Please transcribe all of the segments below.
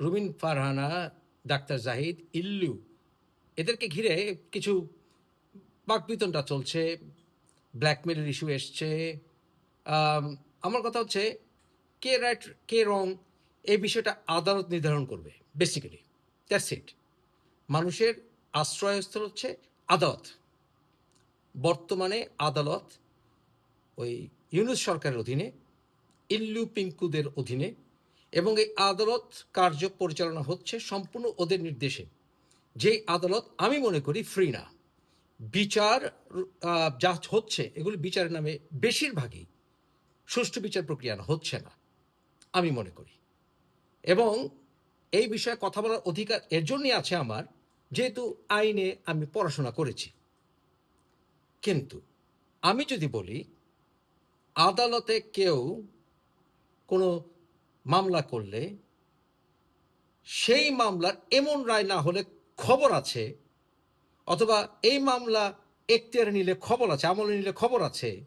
রুমিন Farhana, doctor Zahid, Illu, এদেরকে ঘিরে কিছু বাকবিতনটা চলছে ব্ল্যাকমেলের ইস্যু এসছে। আমার কথা হচ্ছে, কে রাইট, কে রং এই বিষয়টা আদালত নির্ধারণ করবে বেসিক্যালি দ্যাটস ইট মানুষের আশ্রয়স্থল হচ্ছে আদালত। বর্তমানে আদালত ওই ইউনুস সরকারের অধীনে, ইল্লু পিঙ্কুদের অধীনে এবং এই আদালত কার্য পরিচালনা হচ্ছে সম্পূর্ণ ওদের নির্দেশে। যেই আদালত আমি মনে করি ফ্রি না। বিচার যা হচ্ছে এগুলি বিচারের নামে বেশিরভাগই সুষ্ঠু বিচার প্রক্রিয়া হচ্ছে না, আমি মনে করি। এবং এই বিষয়ে কথা বলার অধিকার এর জন্যই আছে আমার, যেহেতু আইনে আমি পড়াশোনা করেছি। কিন্তু আমি যদি বলি, আদালতে কেউ কোনো মামলা করলে, সেই মামলার এমন রায় না হলে খবর আছে, অথবা এই মামলা এখতিয়ারে নিলে খবর আছে, আমলে নিলে খবর আছে,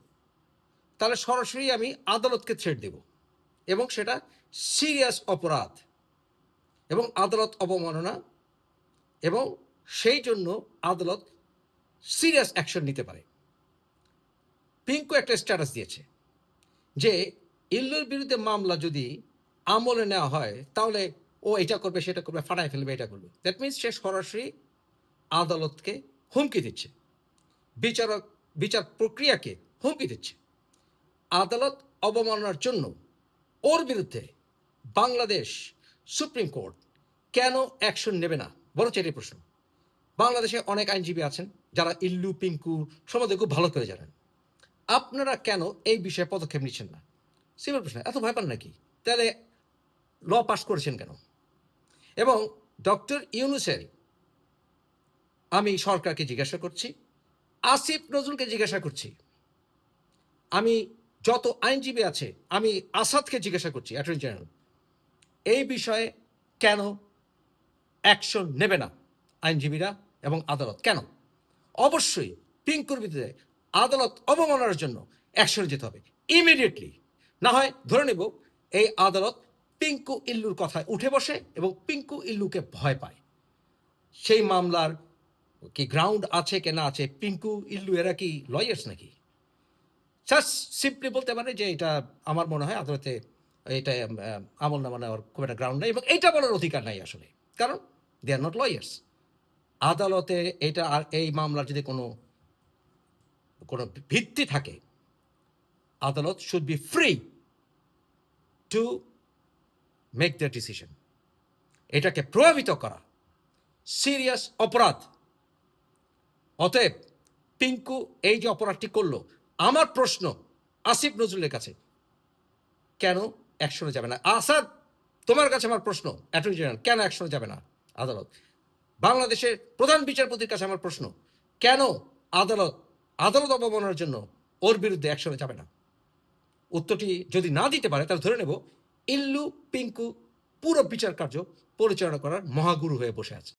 তাহলে সরাসরি আমি আদালতকে থ্রেট দেব। এবং সেটা সিরিয়াস অপরাধ এবং আদালত অবমাননা এবং সেই জন্য আদালত সিরিয়াস অ্যাকশন নিতে পারে। পিঙ্কু একটা স্ট্যাটাস দিয়েছে যে, ইল্লুর বিরুদ্ধে মামলা যদি আমলে নেওয়া হয়, তাহলে ও এটা করবে, সেটা করবে ফাটাই ফেলবে, এটা করবে। দ্যাট মিনস সে সরাসরি আদালতকে হুমকি দিচ্ছে। বিচারক, বিচার প্রক্রিয়াকে হুমকি দিচ্ছে। আদালত অবমাননার জন্য ওর বিরুদ্ধে বাংলাদেশ সুপ্রিম কোর্ট কেন অ্যাকশন নেবে না? বড় চেরি প্রশ্ন। বাংলাদেশে অনেক আইনজীবী আছেন, যারা ইল্লু, পিঙ্কু সম্বন্ধে খুব ভালো করে জানেন। আপনারা কেন এই বিষয়ে পদক্ষেপ নিচ্ছেন না? সিম্পল প্রশ্ন। এত ভয় পান নাকি? তাহলে ল পাশ করেছেন কেন? এবং ডক্টর ইউনুসের, আমি সরকারকে জিজ্ঞাসা করছি, আসিফ নজরুলকে জিজ্ঞাসা করছি, আমি যত আইনজীবী আছে, আমি আসাদকে জিজ্ঞাসা করছি, অ্যাটর্নি জেনারেল, এই বিষয়ে কেন অ্যাকশন নেবে না আইনজীবীরা এবং আদালত? কেন? অবশ্যই পিঙ্কুর বিরুদ্ধে আদালত অবমাননার জন্য অ্যাকশন যেতে হবে, ইমিডিয়েটলি। না হয় ধরে নেব, এই আদালত পিঙ্কু ইল্লুর কথায় উঠে বসে এবং পিঙ্কু ইল্লুকে ভয় পায়। সেই মামলার কি গ্রাউন্ড আছে কি না আছে, পিঙ্কু ইল্লু এরা কি লয়ার্স নাকি? জাস্ট সিম্পলি বলতে পারে যে এটা আমার মনে হয় আদালতে এটা আমল নামা নেওয়ার খুব একটা গ্রাউন্ড নেই এবং এটা বলার অধিকার নাই আসলে। কারণ দে আর নট লয়ার্স আদালতে এটা আর এই মামলার যদি কোনো কোনো ভিত্তি থাকে, আদালত should be free to make the decision এটাকে প্রভাবিত করা। সিরিয়াস অপরাধ। অতএব পিঙ্কু এই যে অপরাধটি করল, আমার প্রশ্ন আসিফ নজরুলের কাছে, কেন অ্যাকশনে যাবে না? আসাদ, তোমার কাছে আমার প্রশ্ন অ্যাটর্নি জেনারেল কেন অ্যাকশনে যাবে না? আদালত। বাংলাদেশের প্রধান বিচারপতির কাছে আমার প্রশ্ন, কেন আদালত আদালত অবমাননার জন্য ওর বিরুদ্ধে অ্যাকশনে যাবে না? উত্তরটি যদি না দিতে পারে, তাহলে ধরে নেব ইল্লু পিঙ্কু পুরো বিচার কার্য পরিচালনা করার মহাগুরু হয়ে বসে আছে।